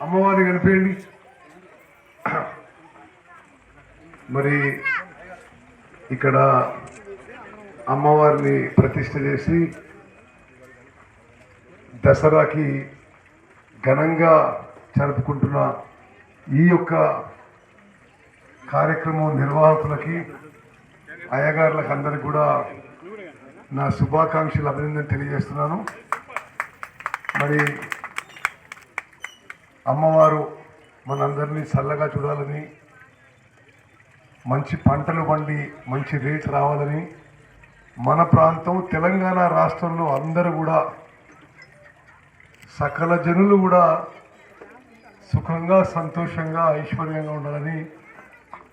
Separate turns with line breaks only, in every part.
అమ్మవారిని కనిపించండి మరి ఇక్కడ అమ్మవారిని ప్రతిష్ట చేసి దసరాకి ఘనంగా జరుపుకుంటున్న ఈ యొక్క కార్యక్రమం నిర్వాహకులకి అయ్యగారులకు అందరికీ కూడా నా శుభాకాంక్షలు అభినందన తెలియజేస్తున్నాను. మరి అమ్మవారు మనందరినీ చల్లగా చూడాలని మంచి పంటలు పండి మంచి రేట్ రావాలని మన ప్రాంతం తెలంగాణ రాష్ట్రంలో అందరూ కూడా సకల జనులు కూడా సుఖంగా సంతోషంగా ఐశ్వర్యంగా ఉండాలని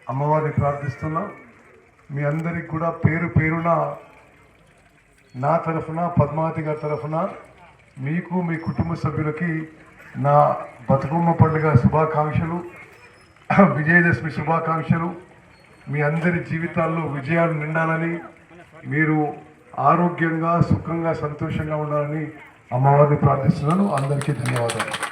అమ్మవారిని ప్రార్థిస్తున్నాం. మీ అందరికి కూడా పేరు పేరున నా తరఫున పద్మావతి గారి తరఫున మీకు మీ కుటుంబ సభ్యులకి నా బతుకమ్మ పండుగ శుభాకాంక్షలు విజయదశమి శుభాకాంక్షలు. మీ అందరి జీవితాల్లో విజయాలు నిండాలని మీరు ఆరోగ్యంగా సుఖంగా సంతోషంగా ఉండాలని అమ్మవారిని ప్రార్థిస్తున్నాను. అందరికీ ధన్యవాదాలు.